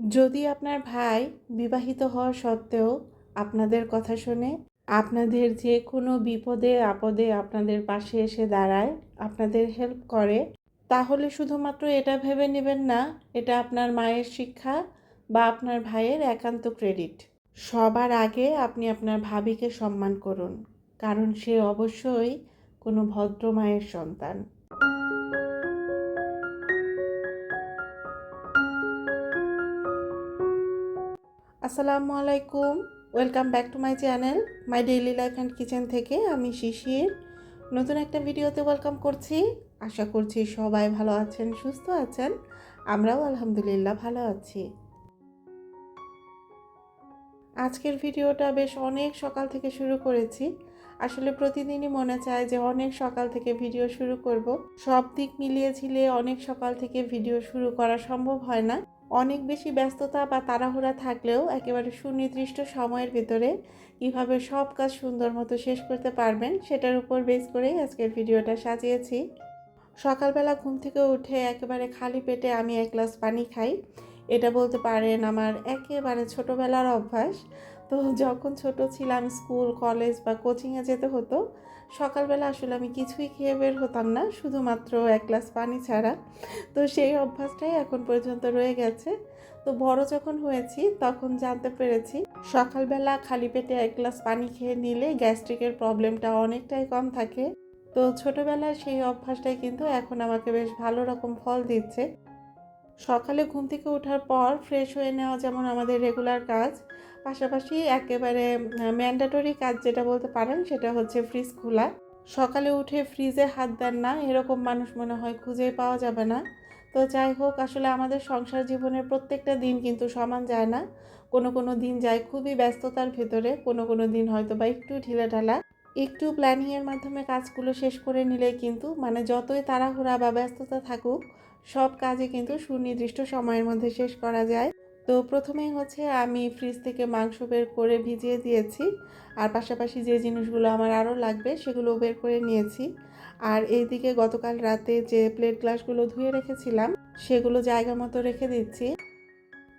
যদি আপনার ভাই বিবাহিত হওয়া সত্ত্বেও আপনাদের কথা শুনে আপনাদের যে কোনো বিপদে, আপদে আপনাদের পাশে এসে দাঁড়ায়, আপনাদের হেল্প করে, তাহলে শুধুমাত্র এটা ভেবে নেবেন না, এটা আপনার মায়ের শিক্ষা বা আপনার ভাইয়ের একান্ত ক্রেডিট সবার আগে আপনি আপনার ভাবিকে সম্মান করুন, কারণ সে অবশ্যই কোনো ভদ্র মায়ের সন্তান। আসসালামু আলাইকুম। Welcome back to my channel my daily life and kitchen থেকে আমি শিশির। নতুন একটা ভিডিওতে ওয়েলকাম করছি। আশা করছি সবাই ভালো আছেন, সুস্থ আছেন। আমরাও আলহামদুলিল্লাহ ভালো আছি। আজকের ভিডিওটা বেশ অনেক সকাল থেকে শুরু করেছি। আসলে প্রতিদিনই মনে চায় যে অনেক সকাল থেকে ভিডিও শুরু করব। সব দিক মিলিয়ে ঝিলে অনেক সকাল থেকে ভিডিও শুরু করা সম্ভব হয় না। অনেক বেশি ব্যস্ততা বা তাড়াহুড়া থাকলেও একেবারে সুনির্দিষ্ট সময়ের ভিতরে কীভাবে সব কাজ সুন্দর মতো শেষ করতে পারবেন সেটার উপর বেস করেই আজকের ভিডিওটা সাজিয়েছি। সকালবেলা ঘুম থেকে উঠে একেবারে খালি পেটে আমি এক গ্লাস পানি খাই। এটা বলতে পারেন আমার একেবারে ছোটোবেলার অভ্যাস। তো যখন ছোট ছিলাম স্কুল, কলেজ বা কোচিংয়ে যেতে হতো, সকালবেলা আসলে আমি কিছুই খেয়ে বের হতাম না, শুধুমাত্র এক গ্লাস পানি ছাড়া। তো সেই অভ্যাসটাই এখন পর্যন্ত রয়ে গেছে। তো বড় যখন হয়েছি, তখন জানতে পেরেছি, সকালবেলা খালি পেটে এক গ্লাস পানি খেয়ে নিলে গ্যাস্ট্রিকের প্রবলেমটা অনেকটাই কম থাকে। তো ছোটোবেলায় সেই অভ্যাসটাই কিন্তু এখন আমাকে বেশ ভালো রকম ফল দিচ্ছে। সকালে ঘুম থেকে ওঠার পর ফ্রেশ হয়ে নেওয়া যেমন আমাদের রেগুলার কাজ, পাশাপাশি একেবারে ম্যান্ডেটরি কাজ যেটা বলতে পারেন সেটা হচ্ছে ফ্রিজ খোলা সকালে উঠে ফ্রিজে হাত দেন না, এরকম মানুষ মনে হয় খুঁজেই পাওয়া যাবে না। তো যাই হোক, আসলে আমাদের সংসার জীবনের প্রত্যেকটা দিন কিন্তু সমান যায় না। কোনো কোনো দিন যায় খুবই ব্যস্ততার ভেতরে, কোনো কোনো দিন হয়তো বা একটু ঢিলেঢালা। একটু প্ল্যানিংয়ের মাধ্যমে কাজগুলো শেষ করে নিলে কিন্তু মানে যতই তাড়াহুড়া বা ব্যস্ততা থাকুক সব কাজে কিন্তু সুনির্দিষ্ট সময়ের মধ্যে শেষ করা যায়। তো প্রথমেই হচ্ছে আমি ফ্রিজ থেকে মাংস বের করে ভিজিয়ে দিয়েছি। আর পাশাপাশি যে জিনিসগুলো আমার আরও লাগবে সেগুলো বের করে নিয়েছি। আর এইদিকে গতকাল রাতে যে প্লেট গ্লাসগুলো ধুয়ে রেখেছিলাম, সেগুলো জায়গা মতো রেখে দিচ্ছি।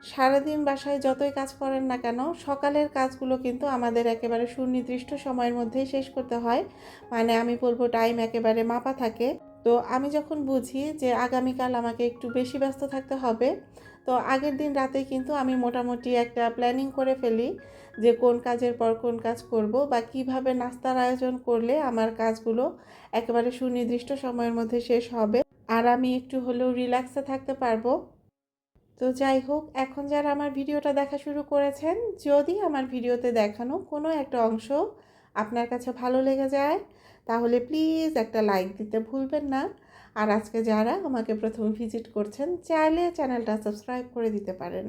সারাদিন বাসায় যতই কাজ করেন না কেন, সকালের কাজগুলো কিন্তু আমাদের একেবারে সুনির্দিষ্ট সময়ের মধ্যেই শেষ করতে হয়। মানে আমি বলব টাইম একেবারে মাপা থাকে। তো আমি যখন বুঝি যে আগামীকাল আমাকে একটু বেশি ব্যস্ত থাকতে হবে, তো আগের দিন রাতে কিন্তু আমি মোটামুটি একটা প্ল্যানিং করে ফেলি যে কোন কাজের পর কোন কাজ করব বা কীভাবে নাস্তার আয়োজন করলে আমার কাজগুলো একেবারে সুনির্দিষ্ট সময়ের মধ্যে শেষ হবে আর আমি একটু হলেও রিল্যাক্সে থাকতে পারব। তো যাই হোক, এখন যারা আমার ভিডিওটা দেখা শুরু করেছেন, যদি আমার ভিডিওতে দেখানো কোনো একটা অংশ আপনার কাছে ভালো লেগে যায়, তাহলে প্লিজ একটা লাইক দিতে ভুলবেন না। আর আজকে যারা আমাকে প্রথম ভিজিট করছেন, চাইলে চ্যানেলটা সাবস্ক্রাইব করে দিতে পারেন।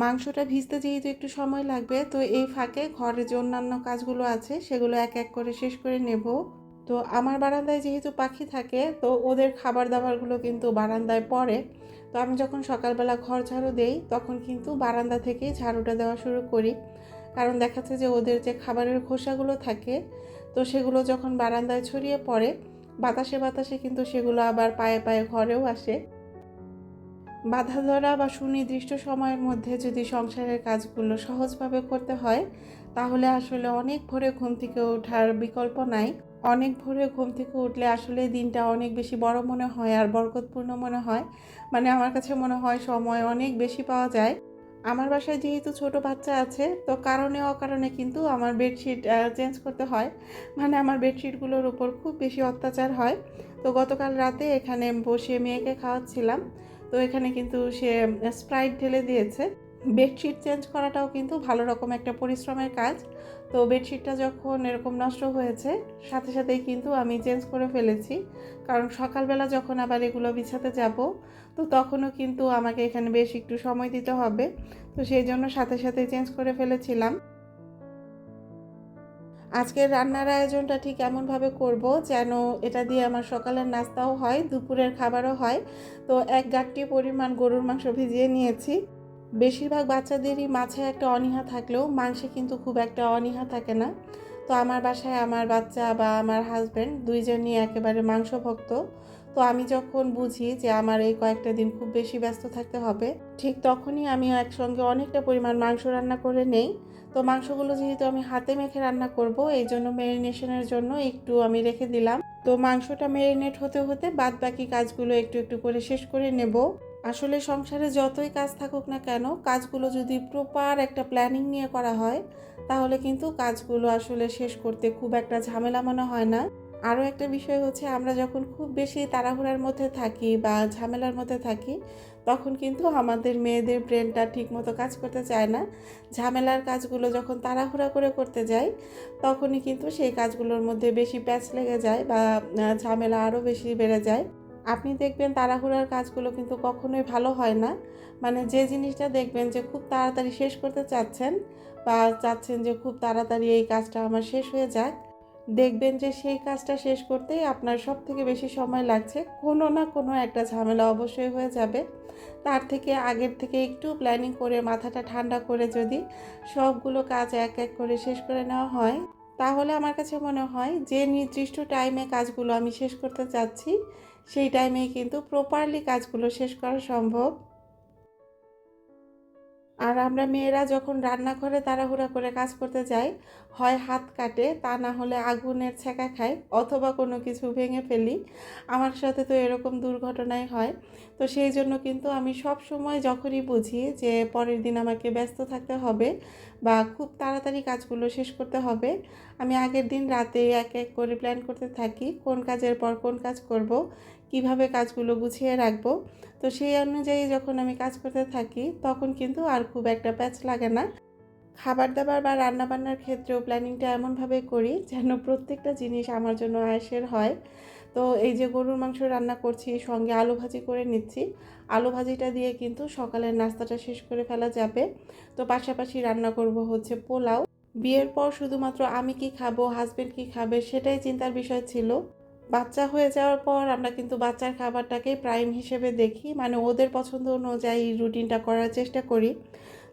মাংসটা ভিজতে যেহেতু একটু সময় লাগবে, তো এই ফাঁকে ঘরে যে অন্যান্য কাজগুলো আছে, সেগুলো এক এক করে শেষ করে নেব। তো আমার বারান্দায় যেহেতু পাখি থাকে, তো ওদের খাবার দাবারগুলো কিন্তু বারান্দায় পড়ে। তো আমি যখন সকালবেলা ঘর ঝাড়ু দেই, তখন কিন্তু বারান্দা থেকেই ঝাড়ুটা দেওয়া শুরু করি। কারণ দেখাচ্ছে যে ওদের যে খাবারের খোসাগুলো থাকে, তো সেগুলো যখন বারান্দায় ছড়িয়ে পড়ে, বাতাসে বাতাসে কিন্তু সেগুলো আবার পায়ে পায়ে ঘরেও আসে। বাধা ধরা বা সুনির্দিষ্ট সময়ের মধ্যে যদি সংসারের কাজগুলো সহজভাবে করতে হয়, তাহলে আসলে অনেক ভোরে ঘুম থেকে ওঠার বিকল্প নাই। অনেক ভোরে ঘুম থেকে উঠলে আসলে দিনটা অনেক বেশি বড় মনে হয় আর বরকতপূর্ণ মনে হয়। মানে আমার কাছে মনে হয় সময় অনেক বেশি পাওয়া যায়। আমার বাসায় যেহেতু ছোট বাচ্চা আছে, তো কারণে অকারণে কিন্তু আমার বেডশিট চেঞ্জ করতে হয়। মানে আমার বেডশিটগুলোর উপর খুব বেশি অত্যাচার হয়। তো গতকাল রাতে এখানে বসে মেয়েকে খাওয়াচ্ছিলাম। তো এখানে কিন্তু সে স্প্রাইট ঢেলে দিয়েছে। বেডশিট চেঞ্জ করাটাও কিন্তু ভালো রকম একটা পরিশ্রমের কাজ। তো বেডশিটটা যখন এরকম নষ্ট হয়েছে, সাথে সাথেই কিন্তু আমি চেঞ্জ করে ফেলেছি। কারণ সকালবেলা যখন আবার এগুলো বিছাতে যাব, তো তখনও কিন্তু আমাকে এখানে বেশ একটু সময় দিতে হবে। তো সেই জন্য সাথে সাথে চেঞ্জ করে ফেলেছিলাম। আজকের রান্নার আয়োজনটা ঠিক এমনভাবে করব যেন এটা দিয়ে আমার সকালের নাস্তাও হয়, দুপুরের খাবারও হয়। তো এক গাঁটটি পরিমাণ গরুর মাংস ভিজিয়ে নিয়েছি। বেশিরভাগ বাচ্চাদেরই মাছে একটা অনীহা থাকলেও মাংসে কিন্তু খুব একটা অনীহা থাকে না। তো আমার বাসায় আমার বাচ্চা বা আমার হাজব্যান্ড দুইজনই একেবারে মাংস ভক্ত তো আমি যখন বুঝি যে আমার এই কয়েকটা দিন খুব বেশি ব্যস্ত থাকতে হবে, ঠিক তখনই আমি একসঙ্গে অনেকটা পরিমাণ মাংস রান্না করে নেই। তো মাংসগুলো যেহেতু আমি হাতে মেখে রান্না করব, এই জন্য ম্যারিনেশনের জন্য একটু আমি রেখে দিলাম। তো মাংসটা ম্যারিনেট হতে হতে বাদ বাকি কাজগুলো একটু একটু করে শেষ করে নেব। আসলে সংসারে যতই কাজ থাকুক না কেন, কাজগুলো যদি প্রপার একটা প্ল্যানিং নিয়ে করা হয়, তাহলে কিন্তু কাজগুলো আসলে শেষ করতে খুব একটা ঝামেলা মনে হয় না। আরও একটা বিষয় হচ্ছে, আমরা যখন খুব বেশি তাড়াহুড়ার মধ্যে থাকি বা ঝামেলার মধ্যে থাকি, তখন কিন্তু আমাদের মেয়েদের ব্রেনটা ঠিকমতো কাজ করতে চায় না। ঝামেলার কাজগুলো যখন তাড়াহুড়া করে করতে যাই, তখনই কিন্তু সেই কাজগুলোর মধ্যে বেশি প্যাচ লেগে যায় বা ঝামেলা আরও বেশি বেড়ে যায়। আপনি দেখবেন তাড়াহুড়ার কাজগুলো কিন্তু কখনোই ভালো হয় না। মানে যে জিনিসটা দেখবেন যে খুব তাড়াতাড়ি শেষ করতে চাচ্ছেন বা চাচ্ছেন যে খুব তাড়াতাড়ি এই কাজটা আমার শেষ হয়ে যাক, দেখবেন যে সেই কাজটা শেষ করতেই আপনার সব থেকে বেশি সময় লাগছে। কোনো না কোনো একটা ঝামেলা অবশ্যই হয়ে যাবে। তার থেকে আগের থেকে একটু প্ল্যানিং করে মাথাটা ঠান্ডা করে যদি সবগুলো কাজ এক এক করে শেষ করে নেওয়া হয় তাহলে আমার কাছে মনে হয় যে নির্দিষ্ট টাইমে কাজগুলো আমি শেষ করতে চাচ্ছি, সেই টাইমেই কিন্তু প্রপারলি কাজগুলো শেষ করা সম্ভব। আর আমরা মেয়েরা যখন রান্নাঘরে তাড়াহুড়া করে কাজ করতে যাই, হয় হাত কাটে, তা না হলে আগুনের ছ্যাঁকা খাই অথবা কোনো কিছু ভেঙে ফেলি। আমার সাথে তো এরকম দুর্ঘটনাই হয়। তো সেই জন্য কিন্তু আমি সব সময় যখনই বুঝি যে পরের দিন আমাকে ব্যস্ত থাকতে হবে বা খুব তাড়াতাড়ি কাজগুলো শেষ করতে হবে, আমি আগের দিন রাতে এক এক করে প্ল্যান করতে থাকি কোন কাজের পর কোন কাজ করব কীভাবে কাজগুলো গুছিয়ে রাখব? তো সেই অনুযায়ী যখন আমি কাজ করতে থাকি, তখন কিন্তু আর খুব একটা প্যাচ লাগে না। খাবার দাবার বা রান্নাবান্নার ক্ষেত্রেও প্ল্যানিংটা এমনভাবে করি যেন প্রত্যেকটা জিনিস আমার জন্য আয়েসের হয়। তো এই যে গরুর মাংস রান্না করছি, সঙ্গে আলু ভাজি করে নিচ্ছি। আলু ভাজিটা দিয়ে কিন্তু সকালের নাস্তাটা শেষ করে ফেলা যাবে। তো পাশাপাশি রান্না করব হচ্ছে পোলাও। বিয়ের পর শুধুমাত্র আমি কি খাব হাজবেন্ড কি খাবে, সেটাই চিন্তার বিষয় ছিল। বাচ্চা হয়ে যাওয়ার পর আমরা কিন্তু বাচ্চার খাবারটাকে প্রাইম হিসেবে দেখি। মানে ওদের পছন্দ অনুযায়ী রুটিনটা করার চেষ্টা করি।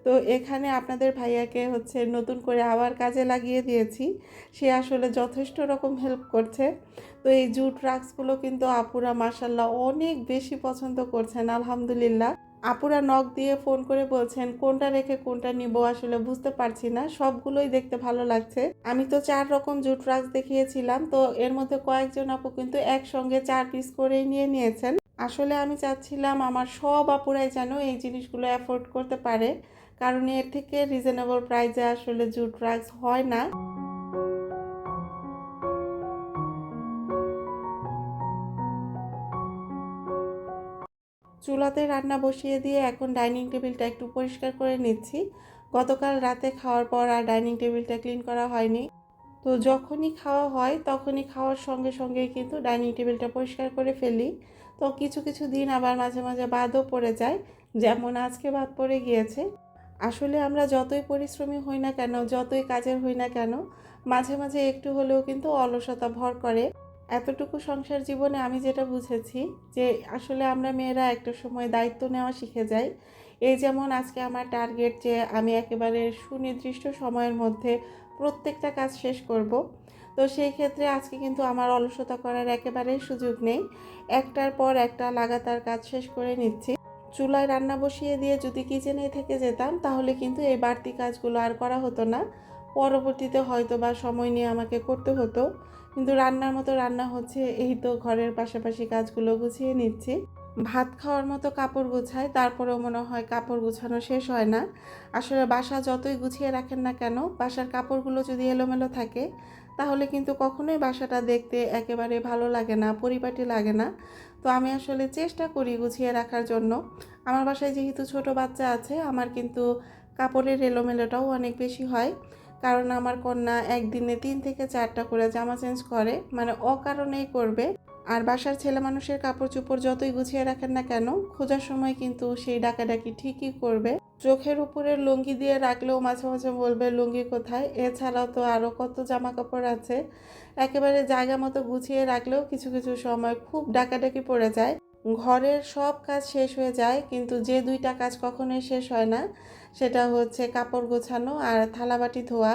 তো এখানে আপনাদের ভাইয়াকে হচ্ছে নতুন করে আবার কাজে লাগিয়ে দিয়েছি। সে আসলে যথেষ্ট রকম হেল্প করছে। তো এই জুট রাক্সগুলো কিন্তু আপুরা মাসাল্লাহ অনেক বেশি পছন্দ করছেন, আলহামদুলিল্লাহ। আপুরা নখ দিয়ে ফোন করে বলছেন, কোনটা রেখে কোনটা নিব আসলে বুঝতে পারছি না, সবগুলোই দেখতে ভালো লাগছে। আমি তো চার রকম জুট রাক্স দেখিয়েছিলাম, তো এর মধ্যে কয়েকজন আপু কিন্তু একসঙ্গে চার পিস করেই নিয়ে নিয়েছেন। আসলে আমি চাচ্ছিলাম আমার সব আপুরাই যেন এই জিনিসগুলো অ্যাফোর্ড করতে পারে, কারণ এর থেকে রিজনেবল প্রাইসে আসলে জুট রাক্স হয় না। চুলাতে রান্না বসিয়ে দিয়ে এখন ডাইনিং টেবিলটা একটু পরিষ্কার করে নিচ্ছি। গতকাল রাতে খাওয়ার পর আর ডাইনিং টেবিলটা ক্লিন করা হয়নি। তো যখনই খাওয়া হয়, তখনই খাওয়ার সঙ্গে সঙ্গেই কিন্তু ডাইনিং টেবিলটা পরিষ্কার করে ফেলি। তো কিছু কিছু দিন আবার মাঝে মাঝে বাদও পড়ে যায়, যেমন আজকে বাদ পড়ে গিয়েছে। আসলে আমরা যতই পরিশ্রমী হই না কেন, যতই কাজের হই না কেন, মাঝে মাঝে একটু হলেও কিন্তু অলসতা ভর করে। এতটুকু সংসার জীবনে আমি যেটা বুঝেছি যে আসলে আমরা মেয়েরা একটা সময় দায়িত্ব নেওয়া শিখে যাই। এই যেমন আজকে আমার টার্গেট যে আমি একেবারে সুনির্দিষ্ট সময়ের মধ্যে প্রত্যেকটা কাজ শেষ করব। তো সেই ক্ষেত্রে আজকে কিন্তু আমার অলসতা করার একেবারেই সুযোগ নেই। একটার পর একটা লাগাতার কাজ শেষ করে নিচ্ছি। চুলায় রান্না বসিয়ে দিয়ে যদি কিচেনে থেকে যেতাম তাহলে কিন্তু এই বাড়তি কাজগুলো আর করা হতো না। পরবর্তীতে হয়তো বা সময় নিয়ে আমাকে করতে হতো। কিন্তু রান্নার মতো রান্না হচ্ছে, এই তো ঘরের পাশাপাশি কাজগুলো গুছিয়ে নিচ্ছি। ভাত খাওয়ার মতো কাপড় গোছায় তারপরেও মনে হয় কাপড় গোছানো শেষ হয় না। আসলে বাসা যতই গুছিয়ে রাখেন না কেন, বাসার কাপড়গুলো যদি এলোমেলো থাকে, তাহলে কিন্তু কখনোই বাসাটা দেখতে একেবারে ভালো লাগে না, পরিপাটি লাগে না। তো আমি আসলে চেষ্টা করি গুছিয়ে রাখার জন্য। আমার বাসায় যেহেতু ছোট বাচ্চা আছে, আমার কিন্তু কাপড়ের এলোমেলোটাও অনেক বেশি হয়। কারণ আমার কন্যা একদিনে তিন থেকে চারটা করে জামা চেঞ্জ করে মানে অকারণেই করবে। আর বাসার ছেলে মানুষের কাপড় চোপড় যতই গুছিয়ে রাখেন না কেন, খোঁজার সময় কিন্তু সেই ডাকাডাকি ঠিকই করবে। চোখের উপরে লুঙ্গি দিয়ে রাখলেও মাঝে মাঝে বলবে, লুঙ্গি কোথায়? এছাড়াও তো আরও কত জামা কাপড় আছে। একেবারে জায়গা মতো গুছিয়ে রাখলেও কিছু কিছু সময় খুব ডাকাডাকি পড়ে যায়। ঘরের সব কাজ শেষ হয়ে যায়, কিন্তু যে দুইটা কাজ কখনোই শেষ হয় না, সেটা হচ্ছে কাপড় গোছানো আর থালাবাটি ধোয়া।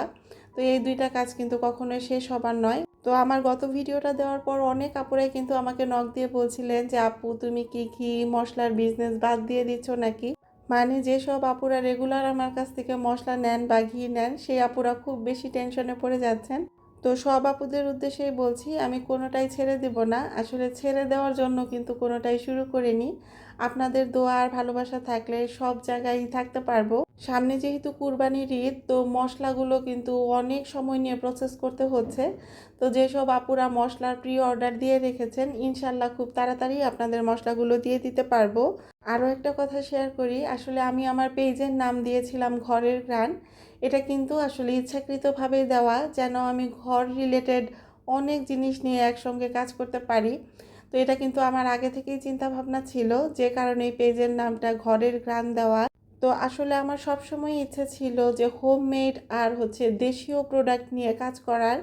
তো এই দুইটা কাজ কিন্তু কখনোই শেষ হবার নয়। তো আমার গত ভিডিওটা দেওয়ার পর অনেক আপুরাই কিন্তু আমাকে নখ দিয়ে বলছিলেন যে, আপু, তুমি কি কি মশলার বিজনেস বাদ দিয়ে দিচ্ছ নাকি? মানে যেসব আপুরা রেগুলার আমার কাছ থেকে মশলা নেন বা ঘি নেন, সেই আপুরা খুব বেশি টেনশনে পড়ে যাচ্ছেন। তো সব আপুদের উদ্দেশ্যেই বলছি, আমি কোনোটাই ছেড়ে দেব না। আসলে ছেড়ে দেওয়ার জন্য কিন্তু কোনোটাই শুরু করিনি। আপনাদের দোয়া আর ভালোবাসা থাকলে সব জায়গায় থাকতে পারব। সামনে যেহেতু কুরবানির ঈদ, তো মশলাগুলো কিন্তু অনেক সময় নিয়ে প্রসেস করতে হচ্ছে। তো যেসব আপুরা মশলার প্রি অর্ডার দিয়ে রেখেছেন ইনশাল্লাহ খুব তাড়াতাড়ি আপনাদের মশলাগুলো দিয়ে দিতে পারব। আরও একটা কথা শেয়ার করি, আসলে আমি আমার পেজের নাম দিয়েছিলাম ঘরের গ্রান এটা কিন্তু আসলে ইচ্ছাকৃতভাবেই দেওয়া, যেন আমি ঘর রিলেটেড অনেক জিনিস নিয়ে একসঙ্গে কাজ করতে পারি। তো এটা কিন্তু আমার আগে থেকেই চিন্তা ভাবনা ছিল, যে কারণে এই পেজের নামটা ঘরের গ্রান দেওয়া। তো আসলে আমার সবসময় ইচ্ছে ছিল যে হোমমেড আর হচ্ছে দেশীয় প্রোডাক্ট নিয়ে কাজ করার।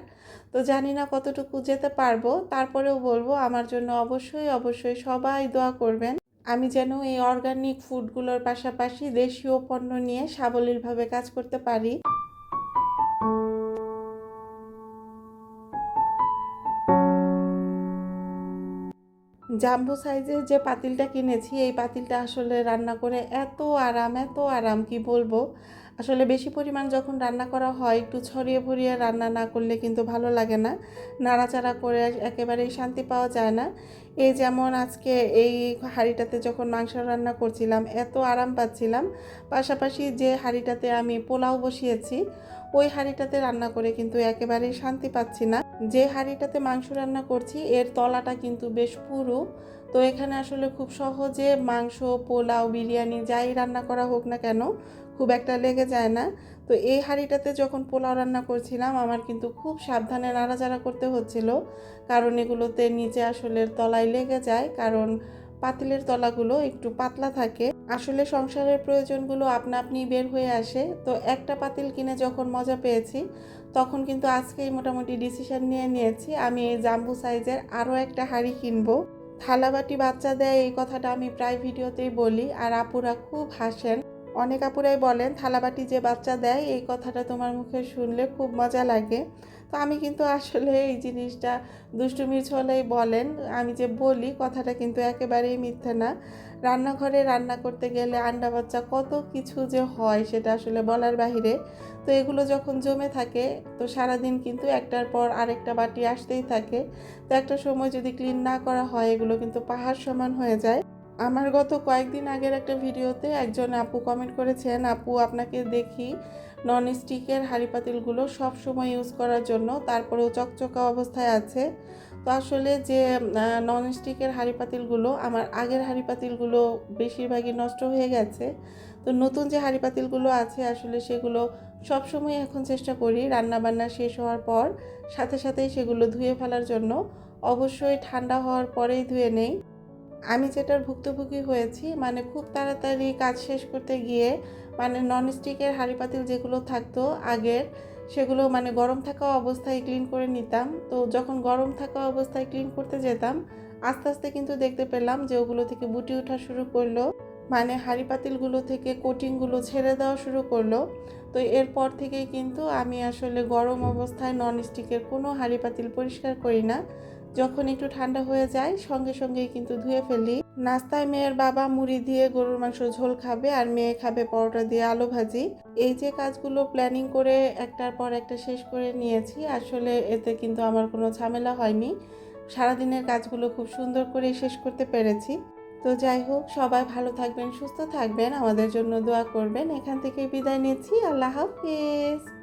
তো জানি না কতটুকু যেতে পারব, তারপরেও বলব আমার জন্য অবশ্যই অবশ্যই সবাই দোয়া করবেন। আমি যেন এই অর্গানিক ফুডগুলোর পাশাপাশি দেশীয় পণ্য নিয়ে সাবলীলভাবে কাজ করতে পারি। জাম্বো সাইজের যে পাতিলটা কিনেছি, এই পাতিলটা আসলে রান্না করে এত আরাম এত আরাম, কি বলব? আসলে বেশি পরিমাণ যখন রান্না করা হয়, একটু ছড়িয়ে ভরিয়ে রান্না না করলে কিন্তু ভালো লাগে না। নাড়াচাড়া করে একেবারেই শান্তি পাওয়া যায় না। এই যেমন আজকে এই হাঁড়িটাতে যখন মাংস রান্না করছিলাম, এত আরাম পাচ্ছিলাম। পাশাপাশি যে হাঁড়িটাতে আমি পোলাও বসিয়েছি ওই হাঁড়িটাতে রান্না করে কিন্তু একেবারেই শান্তি পাচ্ছি না। যে হাঁড়িটাতে মাংস রান্না করছি, এর তলাটা কিন্তু বেশ পুরু। তো এখানে আসলে খুব সহজে মাংস, পোলাও, বিরিয়ানি যাই রান্না করা হোক না কেন, খুব একটা লেগে যায় না। তো এই হাঁড়িটাতে যখন পোলাও রান্না করছিলাম, আমার কিন্তু খুব সাবধানে নাড়াচাড়া করতে হচ্ছিল। কারণ এগুলোতে নিচে আসলে তলায় লেগে যায়। কারণ পাতিলের তলাগুলো একটু পাতলা থাকে। আসলে সংসারের প্রয়োজনগুলো আপনা আপনি বের হয়ে আসে। তো একটা পাতিল কিনে যখন মজা পেয়েছি, তখন কিন্তু আজকেই মোটামুটি ডিসিশন নিয়ে নিয়েছি, আমি এই জাম্বু সাইজের আরও একটা হাড়ি কিনবো। থালাবাটি বাচ্চা দেয় এই কথাটা আমি প্রায় ভিডিওতেই বলি, আর আপুরা খুব হাসেন। অনেক আপুরাই বলেন, থালাবাটি যে বাচ্চা দেয়, এই কথাটা তোমার মুখে শুনলে খুব মজা লাগে। তো আমি কিন্তু আসলে এই জিনিসটা দুষ্টুমির ছলেই বলেন, আমি যে বলি কথাটা কিন্তু একেবারেই মিথ্যে না। রান্নাঘরে রান্না করতে গেলে আন্ডা বাচ্চা কত কিছু যে হয় সেটা আসলে বলার বাহিরে। তো এগুলো যখন জমে থাকে, তো সারাদিন কিন্তু একটার পর আরেকটা বাটি আসতেই থাকে। তো একটা সময় যদি ক্লিন না করা হয়, এগুলো কিন্তু পাহাড় সমান হয়ে যায়। আমার গত কয়েকদিন আগের একটা ভিডিওতে একজন আপু কমেন্ট করেছেন, আপু, আপনাকে দেখি নন স্টিকের হাঁড়ি পাতিলগুলো সব সময় ইউজ করার জন্য, তারপরেও চকচকা অবস্থায় আছে। তো আসলে যে নন স্টিকের হাঁড়ি পাতিলগুলো, আমার আগের হাঁড়ি পাতিলগুলো বেশিরভাগই নষ্ট হয়ে গেছে। তো নতুন যে হাঁড়ি পাতিলগুলো আছে, আসলে সেগুলো সব সময় এখন চেষ্টা করি রান্নাবান্না শেষ হওয়ার পর, সাথে সাথেই সেগুলো ধুয়ে ফেলার জন্য। অবশ্যই ঠান্ডা হওয়ার পরেই ধুয়ে নেই। আমি যেটার ভুক্তভোগী হয়েছি মানে খুব তাড়াতাড়ি কাজ শেষ করতে গিয়ে মানে ননস্টিকের হাঁড়ি পাতিল যেগুলো থাকতো আগের, সেগুলো মানে গরম থাকা অবস্থায় ক্লিন করে নিতাম। তো যখন গরম থাকা অবস্থায় ক্লিন করতে যেতাম, আস্তে আস্তে কিন্তু দেখতে পেলাম যে ওগুলো থেকে বুটি ওঠা শুরু করল মানে হাঁড়ি পাতিলগুলো থেকে কোটিংগুলো ছেড়ে দেওয়া শুরু করল। তো এরপর থেকেই কিন্তু আমি আসলে গরম অবস্থায় ননস্টিকের কোনো হাঁড়ি পাতিল পরিষ্কার করি না। যখন একটু ঠান্ডা হয়ে যায়, সঙ্গে সঙ্গেই কিন্তু ধুয়ে ফেলি। নাস্তায় মেয়ের বাবা মুড়ি দিয়ে গরুর মাংস ঝোল খাবে আর মেয়ে খাবে পরোটা দিয়ে আলু ভাজি। এই যে কাজগুলো প্ল্যানিং করে একটার পর একটা শেষ করে নিয়েছি, আসলে এতে কিন্তু আমার কোনো ঝামেলা হয়নি। সারাদিনের কাজগুলো খুব সুন্দর করে শেষ করতে পেরেছি। তো যাই হোক, সবাই ভালো থাকবেন, সুস্থ থাকবেন। আমাদের জন্য দোয়া করবেন। এখান থেকে বিদায় নিচ্ছি। আল্লাহ হাফিজ।